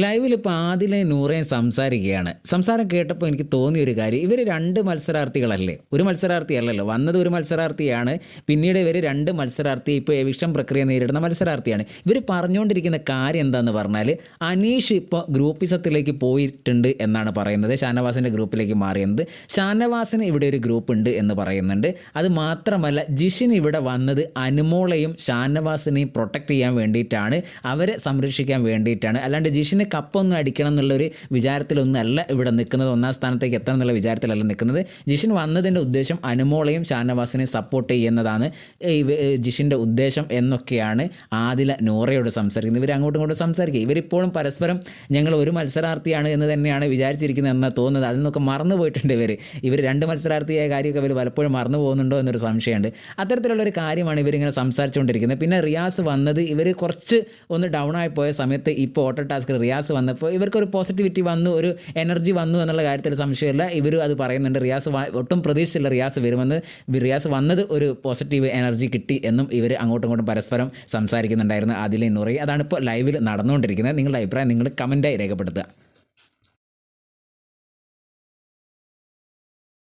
ലൈവിൽ ഇപ്പോൾ ആദിലെ നൂറേയും സംസാരിക്കുകയാണ്. സംസാരം കേട്ടപ്പോൾ എനിക്ക് തോന്നിയ ഒരു കാര്യം ഇവർ രണ്ട് മത്സരാർത്ഥികളല്ലേ? ഒരു മത്സരാർത്ഥി അല്ലല്ലോ വന്നത് ഒരു മത്സരാർത്ഥിയാണ് പിന്നീട് ഇവർ രണ്ട് മത്സരാർത്ഥി ഇപ്പോൾ എവിഷം പ്രക്രിയ നേരിടുന്ന മത്സരാർത്ഥിയാണ്. ഇവർ പറഞ്ഞുകൊണ്ടിരിക്കുന്ന കാര്യം എന്താണെന്ന് പറഞ്ഞാൽ അനീഷ് ഇപ്പോൾ ഗ്രൂപ്പിസത്തിലേക്ക് പോയിട്ടുണ്ട് എന്നാണ് പറയുന്നത് ഷാനവാസിന്റെ ഗ്രൂപ്പിലേക്ക് മാറിയത് ഷാനവാസിന് ഇവിടെ ഒരു ഗ്രൂപ്പ് ഉണ്ട് എന്ന് പറയുന്നുണ്ട്. അത് മാത്രമല്ല ജിഷിൻ ഇവിടെ വന്നത് അനുമോളെയും ഷാനവാസിനെയും പ്രൊട്ടക്റ്റ് ചെയ്യാൻ വേണ്ടിയിട്ടാണ് അവരെ സംരക്ഷിക്കാൻ വേണ്ടിയിട്ടാണ്. അല്ലാണ്ട് ജിഷിന് കപ്പൊന്നും അടിക്കണം എന്നുള്ളൊരു വിചാരത്തിലൊന്നല്ല ഇവിടെ നിൽക്കുന്നത്. ഒന്നാം സ്ഥാനത്തേക്ക് എത്തണം എന്നുള്ള വിചാരത്തിലല്ല നിൽക്കുന്നത്. ജിഷിൻ വന്നതിന്റെ ഉദ്ദേശം അനുമോളയും ഷാനവാസിനെ സപ്പോർട്ട് ചെയ്യുന്നതാണ്. ജിഷിന്റെ ഉദ്ദേശം എന്നൊക്കെയാണ് ആദില നോറയോട് സംസാരിക്കുന്നത്. ഇവർ അങ്ങോട്ടും ഇങ്ങോട്ടും സംസാരിക്കുക. ഇവരിപ്പോഴും പരസ്പരം ഞങ്ങൾ ഒരു മത്സരാർത്ഥിയാണ് എന്ന് തന്നെയാണ് വിചാരിച്ചിരിക്കുന്നത് എന്ന് തോന്നുന്നത്. അതിൽ നിന്നൊക്കെ മറന്നു പോയിട്ടുണ്ട് ഇവർ ഇവർ രണ്ട് മത്സരാർത്ഥിയായ കാര്യമൊക്കെ ഇവർ പലപ്പോഴും മറന്നു പോകുന്നുണ്ടോ എന്നൊരു സംശയമുണ്ട്. അത്തരത്തിലുള്ള ഒരു കാര്യമാണ് ഇവരിങ്ങനെ സംസാരിച്ചുകൊണ്ടിരിക്കുന്നത്. പിന്നെ റിയാസ് വന്നത് ഇവർ കുറച്ച് ഒന്ന് ഡൗൺ ആയി പോയ സമയത്ത് ഇപ്പോൾ ഓട്ടോ ടാസ്ക് റിയാസ് വന്നപ്പോൾ ഇവർക്കൊരു പോസിറ്റിവിറ്റി വന്നു ഒരു എനർജി വന്നു എന്നുള്ള കാര്യത്തിൽ സംശയമില്ല. ഇവർ അത് പറയുന്നുണ്ട്. റിയാസ് ഒട്ടും പ്രതീക്ഷിച്ചില്ല റിയാസ് വരുമെന്ന്. റിയാസ് വന്നത് ഒരു പോസിറ്റീവ് എനർജി കിട്ടി എന്നും ഇവർ അങ്ങോട്ടും ഇങ്ങോട്ടും പരസ്പരം സംസാരിക്കുന്നുണ്ടായിരുന്നു അതിലെ നൂറി അതാണ് ഇപ്പോൾ ലൈവിൽ നടന്നുകൊണ്ടിരിക്കുന്നത്. നിങ്ങളുടെ അഭിപ്രായം നിങ്ങൾ കമന്റായി രേഖപ്പെടുത്തുക.